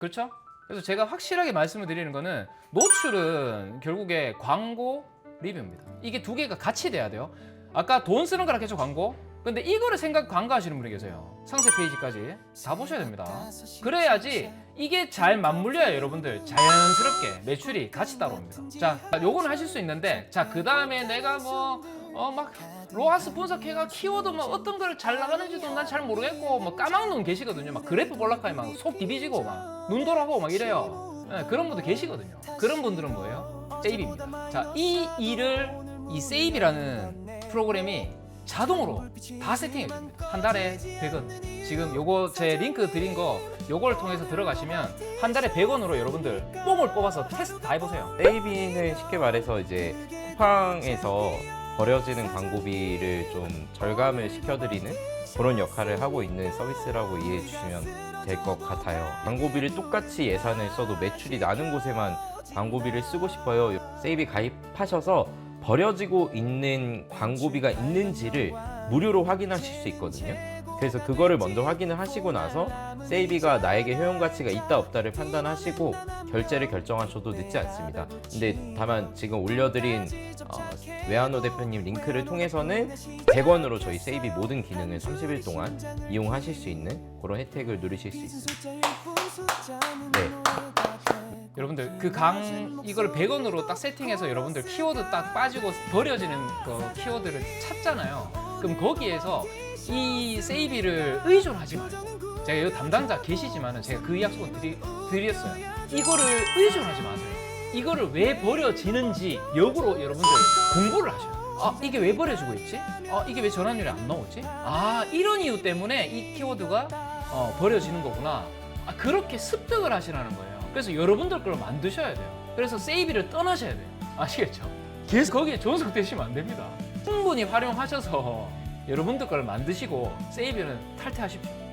그렇죠? 그래서 제가 확실하게 말씀을 드리는 거는 노출은 결국에 광고 리뷰입니다. 이게 두 개가 같이 돼야 돼요. 아까 돈 쓰는 거랑 계속 광고. 근데 이거를 생각 광고하시는 분이 계세요. 상세 페이지까지 다 보셔야 됩니다. 그래야지 이게 잘 맞물려야 여러분들 자연스럽게 매출이 같이 따라옵니다. 자, 요거는 하실 수 있는데 자, 그 다음에 내가 뭐 어 막 로하스 분석해가 키워드 뭐 어떤 걸 잘 나가는지도 난 잘 모르겠고 뭐 까막눈 계시거든요. 막 그래프 볼락하게 막속 디비지고 막 눈 돌아가고 막 이래요. 예, 그런 분들 계시거든요. 그런 분들은 뭐예요? 세이브입니다. 자, 이 일을 이 세이브라는 프로그램이 자동으로 다 세팅해 줍니다. 한 달에 100원. 지금 요거 제 링크 드린 거 요걸 통해서 들어가시면 한 달에 100원으로 여러분들 뽕을 뽑아서 테스트 다 해보세요. 세이비는 쉽게 말해서 이제 쿠팡에서 버려지는 광고비를 좀 절감을 시켜드리는 그런 역할을 하고 있는 서비스라고 이해해 주시면 될 것 같아요. 광고비를 똑같이 예산을 써도 매출이 나는 곳에만 광고비를 쓰고 싶어요. 세이비 가입하셔서 버려지고 있는 광고비가 있는지를 무료로 확인하실 수 있거든요. 그래서 그거를 먼저 확인을 하시고 나서 세이비가 나에게 효용 가치가 있다 없다를 판단하시고 결제를 결정하셔도 늦지 않습니다. 근데 다만 지금 올려드린 어, 외환호 대표님 링크를 통해서는 100원으로 저희 세이비 모든 기능을 30일 동안 이용하실 수 있는 그런 혜택을 누리실 수 있습니다. 네. 여러분들 그 강 이걸 100원으로 딱 세팅해서 여러분들 키워드 딱 빠지고 버려지는 그 키워드를 찾잖아요. 그럼 거기에서 이 세이비를 의존하지 말고 제가 이 담당자 계시지만은 제가 그 약속은 드리, 드렸어요. 이거를 의존하지 마세요. 이거를 왜 버려지는지 역으로 여러분들 공부를 하셔요. 아 이게 왜 버려지고 있지? 아 이게 왜 전환율이 안 나오지? 아 이런 이유 때문에 이 키워드가 어, 버려지는 거구나. 아, 그렇게 습득을 하시라는 거예요. 그래서 여러분들 걸 만드셔야 돼요. 그래서 세이비를 떠나셔야 돼요. 아시겠죠? 계속 거기에 존속되시면 안 됩니다. 충분히 활용하셔서 여러분들 걸 만드시고 세이비는 탈퇴하십시오.